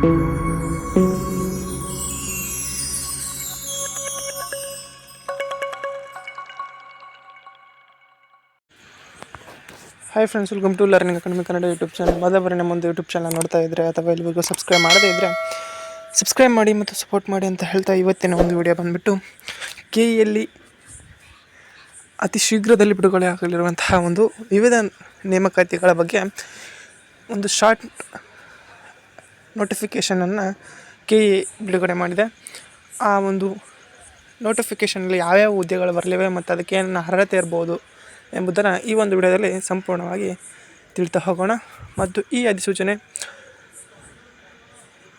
Hi friends welcome to learning academy Kannada YouTube channel ಮೊದಲ ಬಾರಿ ನಮ್ಮೊಂದು YouTube channel ನೋಡ್ತಾ ಇದ್ದರೆ ಅಥವಾ ಇಲ್ಲಿವರೆಗೂ ಸಬ್ಸ್ಕ್ರೈಬ್ ಮಾಡದೇ ಇದ್ದರೆ ಸಬ್ಸ್ಕ್ರೈಬ್ ಮಾಡಿ ಮತ್ತು ಸಪೋರ್ಟ್ ಮಾಡಿ ಅಂತ ಹೇಳ್ತಾ ಇವತ್ತಿನ ಒಂದು ವಿಡಿಯೋ ಬಂದುಬಿಟ್ಟು ಕೆ ಇಯಲ್ಲಿ ಅತಿ ಶೀಘ್ರದಲ್ಲಿ ಬಿಡುಗಡೆ ಆಗಲಿರುವಂತಹ ಒಂದು ವಿವಿಧ ನೇಮಕಾತಿಗಳ ಬಗ್ಗೆ ಒಂದು ಶಾರ್ಟ್ ನೋಟಿಫಿಕೇಷನನ್ನು ಕೆ ಇ ಬಿಡುಗಡೆ ಮಾಡಿದೆ. ಆ ಒಂದು ನೋಟಿಫಿಕೇಷನಲ್ಲಿ ಯಾವ್ಯಾವ ಹುದ್ದೆಗಳು ಬರಲಿವೆ ಮತ್ತು ಅದಕ್ಕೆ ಏನು ಅರ್ಹತೆ ಇರ್ಬೋದು ಎಂಬುದನ್ನು ಈ ಒಂದು ವಿಡಿಯೋದಲ್ಲಿ ಸಂಪೂರ್ಣವಾಗಿ ತಿಳಿತಾ ಹೋಗೋಣ. ಮತ್ತು ಈ ಅಧಿಸೂಚನೆ,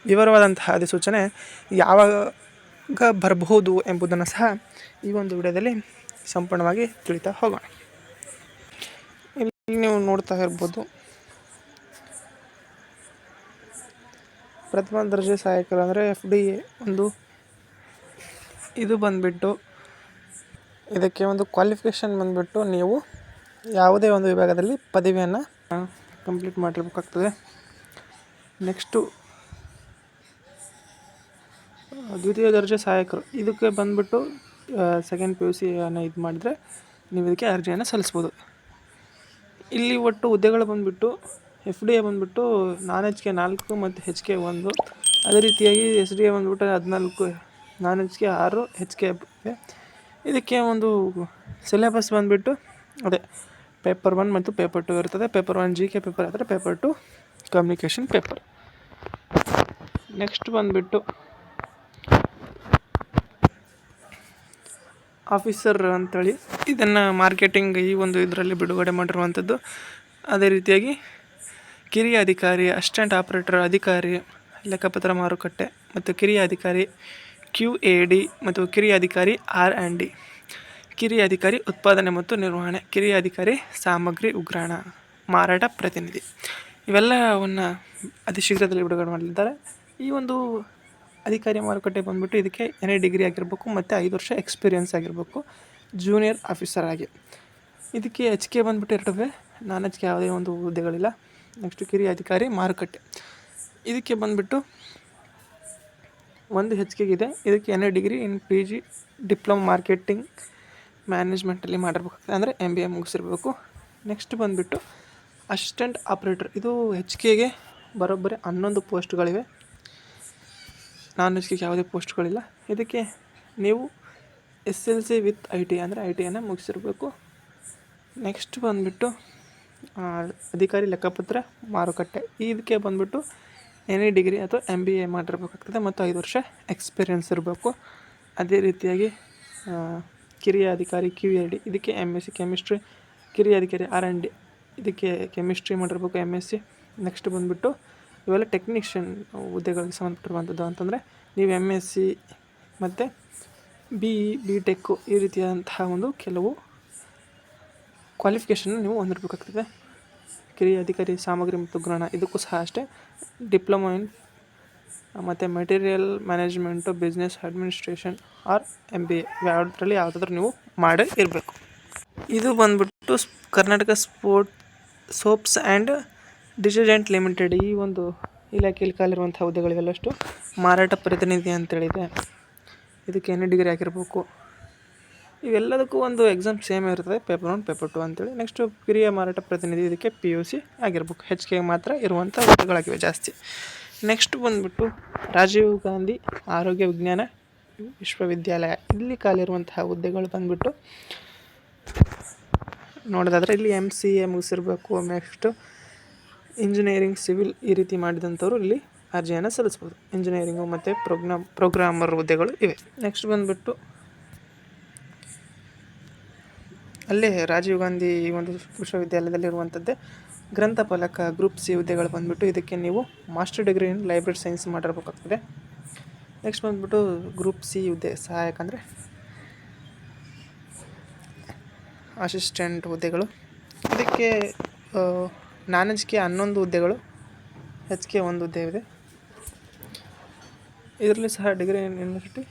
ವಿವರವಾದಂತಹ ಅಧಿಸೂಚನೆ ಯಾವಾಗ ಬರಬಹುದು ಎಂಬುದನ್ನು ಸಹ ಈ ಒಂದು ವಿಡಿಯೋದಲ್ಲಿ ಸಂಪೂರ್ಣವಾಗಿ ತಿಳಿತಾ ಹೋಗೋಣ. ಇಲ್ಲಿ ನೀವು ನೋಡ್ತಾ ಇರ್ಬೋದು ಪ್ರಥಮ ದರ್ಜೆ ಸಹಾಯಕರು ಅಂದರೆ ಎಫ್ ಡಿ ಎ ಒಂದು ಇದು ಬಂದುಬಿಟ್ಟು ಇದಕ್ಕೆ ಒಂದು ಕ್ವಾಲಿಫಿಕೇಷನ್ ಬಂದುಬಿಟ್ಟು ನೀವು ಯಾವುದೇ ಒಂದು ವಿಭಾಗದಲ್ಲಿ ಪದವಿಯನ್ನು ಕಂಪ್ಲೀಟ್ ಮಾಡಿರ್ಬೇಕಾಗ್ತದೆ ನೆಕ್ಸ್ಟು ದ್ವಿತೀಯ ದರ್ಜೆ ಸಹಾಯಕರು. ಇದಕ್ಕೆ ಬಂದುಬಿಟ್ಟು ಸೆಕೆಂಡ್ ಪಿ ಯು ಸಿಯನ್ನು ಇದು ಮಾಡಿದರೆ ನೀವು ಇದಕ್ಕೆ ಅರ್ಜಿಯನ್ನು ಸಲ್ಲಿಸ್ಬೋದು. ಇಲ್ಲಿ ಒಟ್ಟು ಹುದ್ದೆಗಳು ಬಂದುಬಿಟ್ಟು ಎಫ್ ಡಿ ಎ ಬಂದುಬಿಟ್ಟು ನಾನ್ ಎಚ್ ಕೆ ನಾಲ್ಕು ಮತ್ತು ಹೆಚ್ ಕೆ ಒಂದು. ಅದೇ ರೀತಿಯಾಗಿ ಎಸ್ ಡಿ ಎ ಬಂದುಬಿಟ್ಟು ಹದಿನಾಲ್ಕು, ನಾನ್ ಎಚ್ ಕೆ ಆರು ಹೆಚ್ ಕೆ ಇದಕ್ಕೆ ಒಂದು ಸಿಲೆಬಸ್ ಬಂದುಬಿಟ್ಟು ಅದೇ ಪೇಪರ್ ಒನ್ ಮತ್ತು ಪೇಪರ್ ಟು ಇರ್ತದೆ. Paper one G K paper, ಆದರೆ paper two communication paper. Next ಬಂದುಬಿಟ್ಟು ಆಫೀಸರ್ ಅಂತೇಳಿ ಇದನ್ನು ಮಾರ್ಕೆಟಿಂಗ್ ಈ ಒಂದು ಇದರಲ್ಲಿ ಬಿಡುಗಡೆ ಮಾಡಿರುವಂಥದ್ದು. ಅದೇ ರೀತಿಯಾಗಿ ಕಿರಿಯ ಅಧಿಕಾರಿ, ಅಸಿಸ್ಟೆಂಟ್ ಆಪರೇಟರ್, ಅಧಿಕಾರಿ, ಲೆಕ್ಕಪತ್ರ ಮಾರುಕಟ್ಟೆ ಮತ್ತು ಕಿರಿಯ ಅಧಿಕಾರಿ, ಕ್ಯೂ ಎ ಡಿ ಮತ್ತು ಕಿರಿಯ ಅಧಿಕಾರಿ, ಆರ್ ಆ್ಯಂಡ್ ಡಿ. ಕಿರಿಯ ಅಧಿಕಾರಿ ಉತ್ಪಾದನೆ ಮತ್ತು ನಿರ್ವಹಣೆ, ಕಿರಿಯ ಅಧಿಕಾರಿ ಸಾಮಗ್ರಿ ಉಗ್ರಾಣ, ಮಾರಾಟ ಪ್ರತಿನಿಧಿ. ಇವೆಲ್ಲವನ್ನು ಅತಿ ಶೀಘ್ರದಲ್ಲಿ ಬಿಡುಗಡೆ ಮಾಡಲಿದ್ದಾರೆ. ಈ ಒಂದು ಅಧಿಕಾರಿ ಮಾರುಕಟ್ಟೆ ಬಂದುಬಿಟ್ಟು ಇದಕ್ಕೆ ಎರಡು ಡಿಗ್ರಿ ಆಗಿರಬೇಕು ಮತ್ತು ಐದು ವರ್ಷ ಎಕ್ಸ್ಪೀರಿಯನ್ಸ್ ಆಗಿರಬೇಕು, ಜೂನಿಯರ್ ಆಫೀಸರ್ ಆಗಿ. ಇದಕ್ಕೆ ಎಚ್ ಕೆ ಬಂದುಬಿಟ್ಟು ಎರಡಿವೆ ನಾನ್ ಎಚ್ ಕೆ ಯಾವುದೇ ಒಂದು ಹುದ್ದೆಗಳಿಲ್ಲ. ನೆಕ್ಸ್ಟು ಕಿರಿಯ ಅಧಿಕಾರಿ ಮಾರುಕಟ್ಟೆ. ಇದಕ್ಕೆ ಬಂದುಬಿಟ್ಟು ಒಂದು ಹೆಚ್ಚಿಗೆಗಿದೆ ಇದಕ್ಕೆ N A degree in P G diploma marketing ಮ್ಯಾನೇಜ್ಮೆಂಟಲ್ಲಿ ಮಾಡಿರ್ಬೇಕಾಗ್ತದೆ. ಅಂದರೆ ಎಂ ಬಿ ಎ ಮುಗಿಸಿರ್ಬೇಕು. ನೆಕ್ಸ್ಟ್ ಬಂದುಬಿಟ್ಟು ಅಸಿಸ್ಟೆಂಟ್ ಆಪ್ರೇಟರ್ ಇದು ಹೆಚ್ ಕೆಗೆ ಬರೋಬ್ಬರಿ ಹನ್ನೊಂದು ಪೋಸ್ಟ್ಗಳಿವೆ. ನಾನ್ ಎಚ್ ಕೆಗೆ ಯಾವುದೇ ಪೋಸ್ಟ್ಗಳಿಲ್ಲ. ಇದಕ್ಕೆ ನೀವು S L C with I T ಅಂದರೆ ಐ ಟಿಯನ್ನು ಮುಗಿಸಿರ್ಬೇಕು. ನೆಕ್ಸ್ಟ್ ಬಂದುಬಿಟ್ಟು ಅಧಿಕಾರಿ ಲೆಕ್ಕಪತ್ರ, ಮಾರುಕಟ್ಟೆ, ಇದಕ್ಕೆ ಬಂದುಬಿಟ್ಟು ಎನಿ ಡಿಗ್ರಿ ಅಥವಾ ಎಂ ಬಿ ಎ ಮಾಡಿರಬೇಕಾಗ್ತದೆ ಮತ್ತು ಐದು ವರ್ಷ ಎಕ್ಸ್ಪೀರಿಯೆನ್ಸ್ ಇರಬೇಕು. ಅದೇ ರೀತಿಯಾಗಿ ಕಿರಿಯ ಅಧಿಕಾರಿ ಕ್ಯೂ ಎ ಡಿ ಇದಕ್ಕೆ ಎಂ ಎಸ್ ಸಿ ಕೆಮಿಸ್ಟ್ರಿ ಕಿರಿಯ ಅಧಿಕಾರಿ ಆರ್ ಆ್ಯಂಡ್ ಡಿ ಇದಕ್ಕೆ ಕೆಮಿಸ್ಟ್ರಿ ಮಾಡಿರ್ಬೇಕು ಎಂ ಎಸ್ ಸಿ ನೆಕ್ಸ್ಟ್ ಬಂದುಬಿಟ್ಟು, ಇವೆಲ್ಲ ಟೆಕ್ನಿಷಿಯನ್ ಹುದ್ದೆಗಳಿಗೆ ಸಂಬಂಧಪಟ್ಟಿರುವಂಥದ್ದು ಅಂತಂದರೆ, ನೀವು ಎಂ ಎಸ್ ಸಿ ಮತ್ತು ಬಿ ಇ ಬಿ ಟೆಕ್ಕು ಈ ರೀತಿಯಾದಂತಹ ಒಂದು ಕೆಲವು ಕ್ವಾಲಿಫಿಕೇಷನ್ನ ನೀವು ಹೊಂದಿರಬೇಕಾಗ್ತದೆ ಕಿರಿಯ ಅಧಿಕಾರಿ, ಸಾಮಗ್ರಿ ಮತ್ತು ಗ್ರಹಣ ಇದಕ್ಕೂ ಸಹ ಅಷ್ಟೇ. ಡಿಪ್ಲೊಮಾ ಇನ್ ಮತ್ತು material management business administration or M B A ಯಾವುದರಲ್ಲಿ ಯಾವುದಾದ್ರೂ ನೀವು ಮಾಡೇ ಇರಬೇಕು. ಇದು ಬಂದ್ಬಿಟ್ಟು Karnataka sport, soaps and detergent limited ಈ ಒಂದು ಇಲಾಖೆಯಲ್ಲಿ ಕಾಲಿರುವಂಥ ಹುದ್ದೆಗಳಿಗೆಲ್ಲಷ್ಟು ಮಾರಾಟ ಪ್ರತಿನಿಧಿ ಅಂತೇಳಿದೆ ಇದಕ್ಕೆ ಏನೇ ಡಿಗ್ರಿ ಆಗಿರಬೇಕು? ಇವೆಲ್ಲದಕ್ಕೂ ಒಂದು ಎಕ್ಸಾಮ್ ಸೇಮ್ ಇರ್ತದೆ ಪೇಪರ್ ಒನ್ ಪೇಪರ್ ಟು ಅಂತೇಳಿ. ನೆಕ್ಸ್ಟು ಕಿರಿಯ ಮಾರಾಟ ಪ್ರತಿನಿಧಿ ಇದಕ್ಕೆ ಪಿ ಯು ಸಿ ಆಗಿರ್ಬೇಕು. ಹೆಚ್ ಕೆ ಮಾತ್ರ ಇರುವಂಥ ವಸ್ತುಗಳಾಗಿವೆ ಜಾಸ್ತಿ. ನೆಕ್ಸ್ಟ್ ಬಂದುಬಿಟ್ಟು ರಾಜೀವ್ ಗಾಂಧಿ ಆರೋಗ್ಯ ವಿಜ್ಞಾನ ವಿಶ್ವವಿದ್ಯಾಲಯ. ಇಲ್ಲಿ ಕಾಲಿರುವಂತಹ ಹುದ್ದೆಗಳು ಬಂದುಬಿಟ್ಟು ನೋಡೋದಾದರೆ ಇಲ್ಲಿ ಎಂ ಸಿ ಎ ಮುಗಿಸಿರ್ಬೇಕು. ನೆಕ್ಸ್ಟು ಇಂಜಿನಿಯರಿಂಗ್ ಸಿವಿಲ್ ಈ ರೀತಿ ಮಾಡಿದಂಥವ್ರು ಇಲ್ಲಿ ಅರ್ಜಿಯನ್ನು ಸಲ್ಲಿಸ್ಬೋದು. ಇಂಜಿನಿಯರಿಂಗು ಮತ್ತು ಪ್ರೋಗ್ರಾಮ್ ಪ್ರೋಗ್ರಾಮರ್ ಹುದ್ದೆಗಳು ಇವೆ. ನೆಕ್ಸ್ಟ್ ಬಂದುಬಿಟ್ಟು ಅಲ್ಲೇ ರಾಜೀವ್ ಗಾಂಧಿ ಒಂದು ವಿಶ್ವವಿದ್ಯಾಲಯದಲ್ಲಿರುವಂಥದ್ದೇ ಗ್ರಂಥಪಾಲಕ ಗ್ರೂಪ್ ಸಿ ಹುದ್ದೆಗಳು ಬಂದುಬಿಟ್ಟು ಇದಕ್ಕೆ ನೀವು master degree in library science ಮಾಡಿರ್ಬೇಕಾಗ್ತದೆ. Next ಬಂದುಬಿಟ್ಟು ಗ್ರೂಪ್ ಸಿ ಹುದ್ದೆ ಸಹಾಯಕ ಅಂದರೆ ಅಸಿಸ್ಟೆಂಟ್ ಹುದ್ದೆಗಳು. ಇದಕ್ಕೆ ನಾನ್ ಎಚ್ ಹನ್ನೊಂದು ಹುದ್ದೆಗಳು ಎಚ್ ಕೆ ಒಂದು ಹುದ್ದೆ ಇದೆ. ಇದರಲ್ಲಿ ಸಹ ಡಿಗ್ರಿ ಯೂನಿವರ್ಸಿಟಿ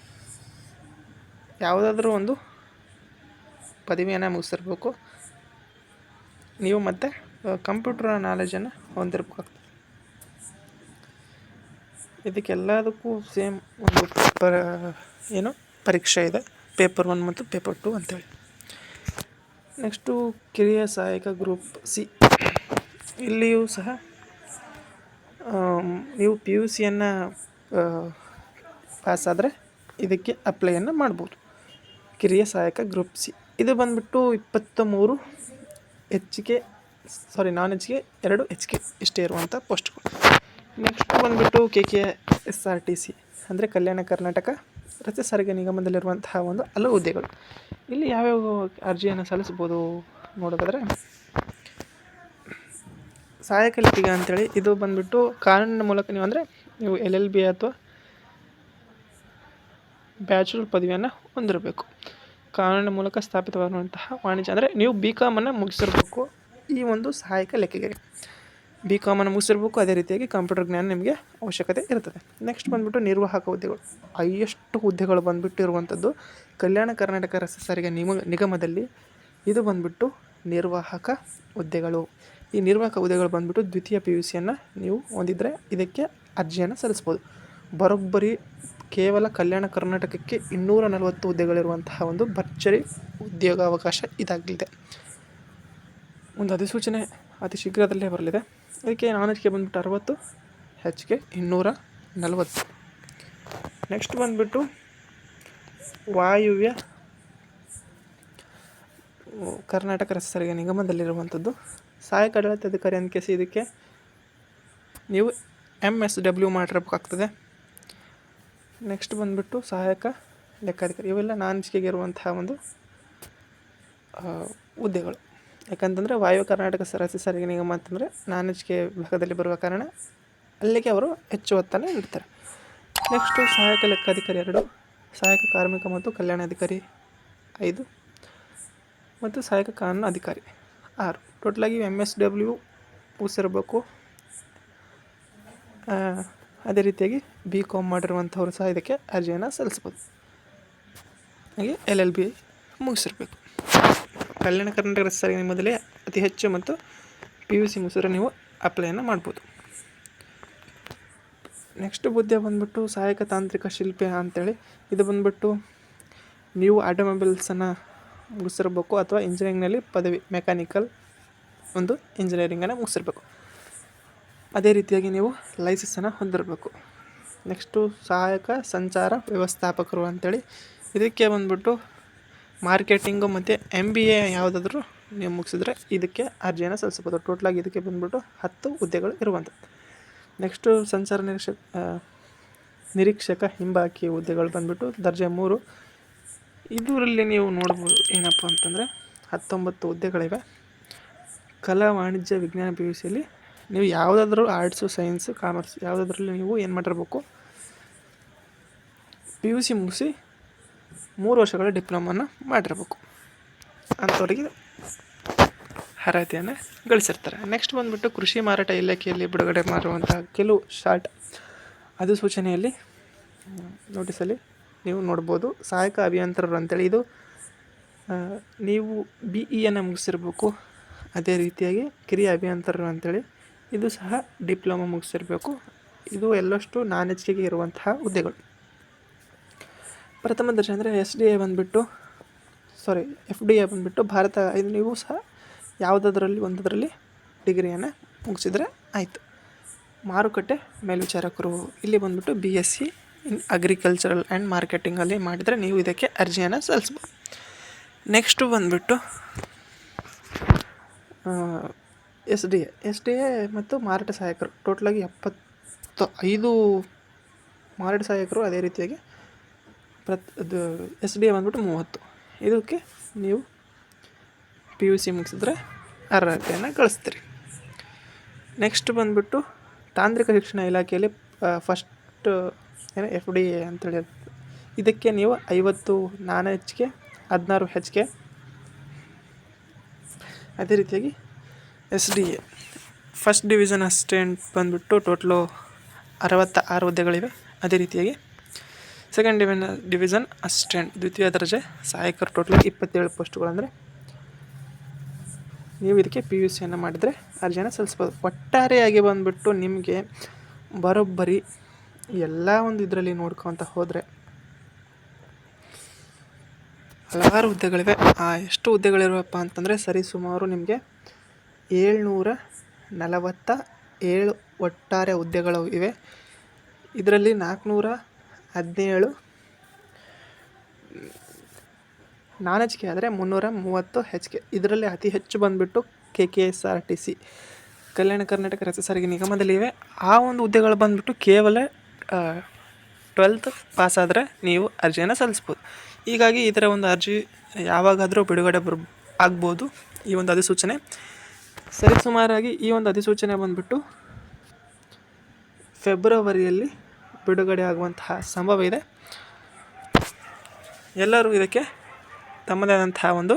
ಯಾವುದಾದ್ರೂ ಒಂದು ಪದವಿಯನ್ನು ಮುಗಿಸಿರ್ಬೇಕು ನೀವು ಮತ್ತು ಕಂಪ್ಯೂಟರ್ ನಾಲೆಜನ್ನು ಹೊಂದಿರಬೇಕಾಗ್ತದೆ ಇದಕ್ಕೆಲ್ಲದಕ್ಕೂ ಸೇಮ್ ಒಂದು ಪೇಪರ್ ಏನು, ಪರೀಕ್ಷೆ ಇದೆ. ಪೇಪರ್ ಒನ್ ಮತ್ತು ಪೇಪರ್ ಟು ಅಂತೇಳಿ. ನೆಕ್ಸ್ಟು ಕಿರಿಯ ಸಹಾಯಕ ಗ್ರೂಪ್ ಸಿ ಇಲ್ಲಿಯೂ ಸಹ ನೀವು ಪಿ ಯು ಸಿಯನ್ನು ಪಾಸಾದರೆ ಇದಕ್ಕೆ ಅಪ್ಲೈಯನ್ನು ಮಾಡ್ಬೋದು. ಕಿರಿಯ ಸಹಾಯಕ ಗ್ರೂಪ್ ಸಿ ಇದು ಬಂದುಬಿಟ್ಟು ಇಪ್ಪತ್ತ ಮೂರು ಹೆಚ್ಚಿಗೆ ಸಾರಿ ನಾನ್ ಹೆಚ್ಚಿಗೆ ಎರಡು ಹೆಚ್ಚಿಗೆ ಇಷ್ಟೇ ಇರುವಂಥ ಪೋಸ್ಟ್ಗಳು ನೆಕ್ಸ್ಟ್ ಬಂದುಬಿಟ್ಟು K K S R T C ಅಂದರೆ ಕಲ್ಯಾಣ ಕರ್ನಾಟಕ ರಸ್ತೆ ಸಾರಿಗೆ ನಿಗಮದಲ್ಲಿರುವಂತಹ ಒಂದು ಹಲವು ಹುದ್ದೆಗಳು. ಇಲ್ಲಿ ಯಾವ್ಯಾವ ಅರ್ಜಿಯನ್ನು ಸಲ್ಲಿಸ್ಬೋದು ನೋಡೋದಾದರೆ, ಸಹಾಯಕ ಲಿಪಿಗ ಅಂತೇಳಿ ಇದು ಬಂದುಬಿಟ್ಟು ಕಾನೂನಿನ ಮೂಲಕ ನೀವು ಅಂದರೆ ನೀವು ಎಲ್ ಎಲ್ ಬಿ ಅಥವಾ ಬ್ಯಾಚುಲರ್ ಪದವಿಯನ್ನು ಹೊಂದಿರಬೇಕು. ಕಾನೂನಿನ ಮೂಲಕ ಸ್ಥಾಪಿತವಾಗಿರುವಂತಹ ವಾಣಿಜ್ಯ. ಅಂದರೆ ನೀವು ಬಿ ಕಾಮನ್ನು ಮುಗಿಸಿರ್ಬೇಕು ಈ ಒಂದು ಸಹಾಯಕ ಲೆಕ್ಕಿಗೆ ಬಿ ಕಾಮನ್ನು ಮುಗಿಸಿರ್ಬೇಕು, ಅದೇ ರೀತಿಯಾಗಿ ಕಂಪ್ಯೂಟರ್ ಜ್ಞಾನ ನಿಮಗೆ ಅವಶ್ಯಕತೆ ಇರುತ್ತದೆ ನೆಕ್ಸ್ಟ್ ಬಂದುಬಿಟ್ಟು ನಿರ್ವಾಹಕ ಹುದ್ದೆಗಳು. ಹೈಯೆಸ್ಟ್ ಹುದ್ದೆಗಳು ಬಂದುಬಿಟ್ಟು ಇರುವಂಥದ್ದು ಕಲ್ಯಾಣ ಕರ್ನಾಟಕ ರಸ್ತೆ ಸಾರಿಗೆ ನಿಮ, ನಿಗಮದಲ್ಲಿ. ಇದು ಬಂದುಬಿಟ್ಟು ನಿರ್ವಾಹಕ ಹುದ್ದೆಗಳು. ಈ ನಿರ್ವಾಹಕ ಹುದ್ದೆಗಳು ಬಂದುಬಿಟ್ಟು ದ್ವಿತೀಯ ಪಿ ಯು ಸಿಯನ್ನು ನೀವು ಹೊಂದಿದ್ರೆ ಇದಕ್ಕೆ ಅರ್ಜಿಯನ್ನು ಸಲ್ಲಿಸ್ಬೋದು. ಬರೋಬ್ಬರಿ ಕೇವಲ ಕಲ್ಯಾಣ ಕರ್ನಾಟಕಕ್ಕೆ ಇನ್ನೂರ ನಲವತ್ತು ಹುದ್ದೆಗಳಿರುವಂತಹ ಒಂದು ಭರ್ಜರಿ ಉದ್ಯೋಗಾವಕಾಶ ಇದಾಗಲಿದೆ. ಒಂದು ಅಧಿಸೂಚನೆ ಅತಿ ಶೀಘ್ರದಲ್ಲೇ ಬರಲಿದೆ. ಅದಕ್ಕೆ ನಾನ್ ಕೆ ಬಂದ್ಬಿಟ್ಟು ಅರವತ್ತು ಹೆಚ್ ಕೆ ಇನ್ನೂರ ನಲವತ್ತು. ನೆಕ್ಸ್ಟ್ ಬಂದುಬಿಟ್ಟು ವಾಯುವ್ಯ ಕರ್ನಾಟಕ ರಸ್ತೆ ಸಾರಿಗೆ ನಿಗಮದಲ್ಲಿರುವಂಥದ್ದು. ಸಹಾಯಕ ಅಧಿಕಾರಿ ಅಂತ ಕೇಸಿ ಇದಕ್ಕೆ ನೀವು ಎಂ ಎಸ್ ಡಬ್ಲ್ಯೂ ಮಾಡಿರಬೇಕಾಗ್ತದೆ ನೆಕ್ಸ್ಟ್ ಬಂದುಬಿಟ್ಟು ಸಹಾಯಕ ಲೆಕ್ಕಾಧಿಕಾರಿ ಇವೆಲ್ಲ ನಾನ್ಚಿಕೆಗೆ ಇರುವಂತಹ ಒಂದು ಹುದ್ದೆಗಳು. ಯಾಕಂತಂದರೆ ವಾಯು ಕರ್ನಾಟಕ ರಸ್ತೆ ಸಾರಿಗೆ ನಿಗಮ ಅಂತಂದರೆ ನಾನ್ಚಿಕೆ ಭಾಗದಲ್ಲಿ ಬರುವ ಕಾರಣ ಅಲ್ಲಿಗೆ ಅವರು ಹೆಚ್ಚು ಒತ್ತನ್ನು ನೀಡ್ತಾರೆ. ನೆಕ್ಸ್ಟು ಸಹಾಯಕ ಲೆಕ್ಕಾಧಿಕಾರಿ ಎರಡು ಸಹಾಯಕ ಕಾರ್ಮಿಕ ಮತ್ತು ಕಲ್ಯಾಣಾಧಿಕಾರಿ ಐದು ಮತ್ತು ಸಹಾಯಕ ಕಾನೂನು ಅಧಿಕಾರಿ ಆರು. ಟೋಟಲಾಗಿ ಎಂ ಎಸ್ ಡಬ್ಲ್ಯೂ ಮುಗಿಸಿರ್ಬೇಕು ಆ, ಅದೇ ರೀತಿಯಾಗಿ ಬಿ ಕಾಮ್ ಮಾಡಿರುವಂಥವ್ರು ಸಹ ಇದಕ್ಕೆ ಅರ್ಜಿಯನ್ನು ಸಲ್ಲಿಸ್ಬೋದು. ಹಾಗೆ ಎಲ್ ಎಲ್ ಬಿ ಮುಗಿಸಿರ್ಬೇಕು. ಕಲ್ಯಾಣ ಕರ್ನಾಟಕ ಸಾರಿಗೆ ನಿಗಮದಲ್ಲಿ ಅತಿ ಹೆಚ್ಚು ಮತ್ತು ಪಿ ಯು ಸಿ ಮುಗಿಸಿದ್ರೆ ನೀವು ಅಪ್ಲೈಯನ್ನು ಮಾಡ್ಬೋದು. ನೆಕ್ಸ್ಟ್ ಹುದ್ದೆ ಬಂದ್ಬಿಟ್ಟು ಸಹಾಯಕ ತಾಂತ್ರಿಕ ಶಿಲ್ಪಿ ಅಂತೇಳಿ. ಇದು ಬಂದ್ಬಿಟ್ಟು ನೀವು ಆಟೋಮೊಬೈಲ್ಸನ್ನು ಮುಗಿಸಿರ್ಬೇಕು ಅಥವಾ ಇಂಜಿನಿಯರಿಂಗ್ನಲ್ಲಿ ಪದವಿ ಮೆಕ್ಯಾನಿಕಲ್ ಒಂದು ಇಂಜಿನಿಯರಿಂಗನ್ನು ಮುಗಿಸಿರ್ಬೇಕು. ಅದೇ ರೀತಿಯಾಗಿ ನೀವು ಲೈಸೆನ್ಸನ್ನು ಹೊಂದಿರಬೇಕು. ನೆಕ್ಸ್ಟು ಸಹಾಯಕ ಸಂಚಾರ ವ್ಯವಸ್ಥಾಪಕರು ಅಂತೇಳಿ. ಇದಕ್ಕೆ ಬಂದುಬಿಟ್ಟು ಮಾರ್ಕೆಟಿಂಗು ಮತ್ತು ಎಂ ಬಿ ಎ ಯಾವುದಾದ್ರೂ ನೀವು ಮುಗಿಸಿದ್ರೆ ಇದಕ್ಕೆ ಅರ್ಜಿಯನ್ನು ಸಲ್ಲಿಸ್ಬೋದು ಟೋಟಲಾಗಿ ಇದಕ್ಕೆ ಬಂದ್ಬಿಟ್ಟು ಹತ್ತು ಹುದ್ದೆಗಳು ಇರುವಂಥದ್ದು. ನೆಕ್ಸ್ಟು ಸಂಚಾರ ನಿರೀಕ್ಷಕ ಆ, ನಿರೀಕ್ಷಕ ಹಿಂಬಾಕಿ ಹುದ್ದೆಗಳು ಬಂದ್ಬಿಟ್ಟು ದರ್ಜೆ ಮೂರು. ಇದರಲ್ಲಿ ನೀವು ನೋಡ್ಬೋದು ಏನಪ್ಪ ಅಂತಂದರೆ ಹತ್ತೊಂಬತ್ತು ಹುದ್ದೆಗಳಿವೆ. ಕಲಾ ವಾಣಿಜ್ಯ ವಿಜ್ಞಾನ ಪಿ ಯು ಸಿಯಲ್ಲಿ ನೀವು ಯಾವುದಾದ್ರೂ ಆರ್ಟ್ಸು ಸೈನ್ಸು ಕಾಮರ್ಸ್ ಯಾವುದಾದ್ರಲ್ಲಿ ನೀವು ಏನು ಮಾಡಿರ್ಬೇಕು? ಪಿ ಯು ಸಿ ಮುಗಿಸಿ ಮೂರು ವರ್ಷಗಳ ಡಿಪ್ಲೊಮಾನ ಮಾಡಿರ್ಬೇಕು. ಅಂಥವ್ರಿಗೆ ಅರ್ಹತೆಯನ್ನು ಗಳಿಸಿರ್ತಾರೆ. ನೆಕ್ಸ್ಟ್ ಬಂದುಬಿಟ್ಟು ಕೃಷಿ ಮಾರಾಟ ಇಲಾಖೆಯಲ್ಲಿ ಬಿಡುಗಡೆ ಮಾಡುವಂತಹ ಕೆಲವು ಶಾರ್ಟ್ ಅಧಿಸೂಚನೆಯಲ್ಲಿ ನೋಟಿಸಲ್ಲಿ ನೀವು ನೋಡ್ಬೋದು. ಸಹಾಯಕ ಅಭಿಯಂತರರು ಅಂತೇಳಿ ಇದು ನೀವು ಬಿ ಇಯನ್ನು ಮುಗಿಸಿರ್ಬೇಕು. ಅದೇ ರೀತಿಯಾಗಿ ಕಿರಿಯ ಅಭಿಯಂತರರು ಅಂತೇಳಿ ಇದು ಸಹ ಡಿಪ್ಲೊಮಾ ಮುಗಿಸಿರಬೇಕು. ಇದು ಎಲ್ಲಷ್ಟು ನಾನ್ಗೆ ಇರುವಂತಹ ಹುದ್ದೆಗಳು. ಪ್ರಥಮ ದರ್ಜೆ ಅಂದರೆ ಎಸ್ ಡಿ ಎ ಬಂದುಬಿಟ್ಟು ಸಾರಿ ಎಫ್ ಡಿ ಎ ಬಂದುಬಿಟ್ಟು ಭಾರತ ಇದು ನೀವು ಸಹ ಯಾವುದಾದ್ರಲ್ಲಿ ಒಂದರಲ್ಲಿ ಡಿಗ್ರಿಯನ್ನು ಮುಗಿಸಿದ್ರೆ ಆಯಿತು. ಮಾರುಕಟ್ಟೆ ಮೇಲ್ವಿಚಾರಕರು ಇಲ್ಲಿ ಬಂದುಬಿಟ್ಟು B S C in agricultural and ಮಾರ್ಕೆಟಿಂಗಲ್ಲಿ ಮಾಡಿದರೆ ನೀವು ಇದಕ್ಕೆ ಅರ್ಜಿಯನ್ನು ಸಲ್ಲಿಸ್ಬೋದು. ನೆಕ್ಸ್ಟು ಬಂದುಬಿಟ್ಟು S D A S D A ಮತ್ತು ಮಾರಾಟ ಸಹಾಯಕರು. ಟೋಟಲಾಗಿ ಎಪ್ಪತ್ತ, ಐದು ಮಾರಾಟ ಸಹಾಯಕರು ಅದೇ ರೀತಿಯಾಗಿ ಪ್ರತ್, ಅದು ಎಸ್ ಡಿ ಎ ಬಂದ್ಬಿಟ್ಟು ಮೂವತ್ತು. ಇದಕ್ಕೆ ನೀವು ಪಿ ಯು ಸಿ ಮುಗಿಸಿದ್ರೆ ಅರ್ಹತೆಯನ್ನು ಕಳಿಸ್ತೀರಿ ನೆಕ್ಸ್ಟ್ ಬಂದುಬಿಟ್ಟು ತಾಂತ್ರಿಕ ಶಿಕ್ಷಣ ಇಲಾಖೆಯಲ್ಲಿ ಫಸ್ಟ್, ಏನು, ಎಫ್ ಡಿ ಎ ಅಂತೇಳಿ ಇದಕ್ಕೆ ನೀವು ಐವತ್ತು ನಾನ್ ಹೆಚ್ಗೆ ಹದಿನಾರು ಹೆಚ್ ಕೆ, ಅದೇ ರೀತಿಯಾಗಿ S D A first division assistant ಬಂದುಬಿಟ್ಟು ಟೋಟ್ಲು ಅರವತ್ತ ಆರು ಹುದ್ದೆಗಳಿವೆ. ಅದೇ ರೀತಿಯಾಗಿ ಸೆಕೆಂಡ್ ಡಿವಿನ ಡಿವಿಷನ್ ಅಸಿಸ್ಟೆಂಟ್ ದ್ವಿತೀಯ ದರ್ಜೆ ಸಹಾಯಕರು ಟೋಟಲ್ ಇಪ್ಪತ್ತೇಳು ಪೋಸ್ಟ್ಗಳಂದರೆ ನೀವು ಇದಕ್ಕೆ ಪಿ ಯು ಸಿಯನ್ನು ಮಾಡಿದರೆ ಅರ್ಜಿಯನ್ನು ಸಲ್ಲಿಸ್ಬೋದು ಒಟ್ಟಾರೆಯಾಗಿ ಬಂದುಬಿಟ್ಟು ನಿಮಗೆ ಬರೋಬ್ಬರಿ ಎಲ್ಲ ಒಂದು ಇದರಲ್ಲಿ ನೋಡ್ಕೊತ ಹೋದರೆ ಹಲವಾರು ಹುದ್ದೆಗಳಿವೆ. ಆ ಎಷ್ಟು ಹುದ್ದೆಗಳಿರುವಪ್ಪ ಅಂತಂದರೆ ಸರಿ ಸುಮಾರು ನಿಮಗೆ ಏಳ್ನೂರ ನಲವತ್ತ ಏಳು ಒಟ್ಟಾರೆ ಹುದ್ದೆಗಳು ಇವೆ. ಇದರಲ್ಲಿ ನಾಲ್ಕುನೂರ ಹದಿನೇಳು ನಾನ್ ಎಚ್ ಕೆ ಆದರೆ ಮುನ್ನೂರ ಮೂವತ್ತು ಹೆಚ್ ಕೆ. ಇದರಲ್ಲಿ ಅತಿ ಹೆಚ್ಚು ಬಂದುಬಿಟ್ಟು K K S R T C, Kalyana Karnataka ರಸ್ತೆ ಸಾರಿಗೆ ನಿಗಮದಲ್ಲಿ ಇವೆ. ಆ ಒಂದು ಹುದ್ದೆಗಳು ಬಂದುಬಿಟ್ಟು ಕೇವಲ ಟ್ವೆಲ್ತ್ ಪಾಸ್ ಆದರೆ ನೀವು ಅರ್ಜಿಯನ್ನು ಸಲ್ಲಿಸ್ಬೋದು. ಹೀಗಾಗಿ ಇದರ ಒಂದು ಅರ್ಜಿ ಯಾವಾಗಾದರೂ ಬಿಡುಗಡೆ ಬರ್, ಆಗ್ಬೋದು ಈ ಒಂದು ಅಧಿಸೂಚನೆ. ಸರಿಸುಮಾರಾಗಿ ಈ ಒಂದು ಅಧಿಸೂಚನೆ ಬಂದ್ಬಿಟ್ಟು ಫೆಬ್ರವರಿಯಲ್ಲಿ ಬಿಡುಗಡೆ ಆಗುವಂತಹ ಸಂಭವ ಇದೆ. ಎಲ್ಲರೂ ಇದಕ್ಕೆ ತಮ್ಮದೇ ಆದಂತಹ ಒಂದು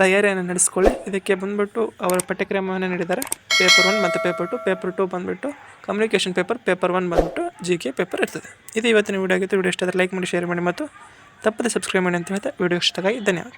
ತಯಾರಿಯನ್ನು ನಡೆಸ್ಕೊಳ್ಳಿ. ಇದಕ್ಕೆ ಬಂದುಬಿಟ್ಟು ಅವರ ಪಠ್ಯಕ್ರಮವನ್ನು ನೀಡಿದ್ದಾರೆ. ಪೇಪರ್ ಒನ್ ಮತ್ತು ಪೇಪರ್ ಟು. ಪೇಪರ್ ಟು ಬಂದುಬಿಟ್ಟು ಕಮ್ಯುನಿಕೇಷನ್ ಪೇಪರ್ ಪೇಪರ್ ಒನ್ ಬಂದುಬಿಟ್ಟು ಜಿ ಕೆ ಪೇಪರ್ ಇರ್ತದೆ. ಇದು ಇವತ್ತಿನ ವೀಡಿಯೋ ಆಗಿತ್ತು. ವೀಡಿಯೋ ಇಷ್ಟ ಲೈಕ್ ಮಾಡಿ, ಶೇರ್ ಮಾಡಿ ಮತ್ತು ತಪ್ಪದೆ ಸಬ್ಸ್ಕ್ರೈಬ್ ಮಾಡಿ ಅಂತ ಹೇಳ್ತಾ ವೀಡಿಯೋ ಇಷ್ಟಕ್ಕಾಗಿ ಧನ್ಯವಾದ.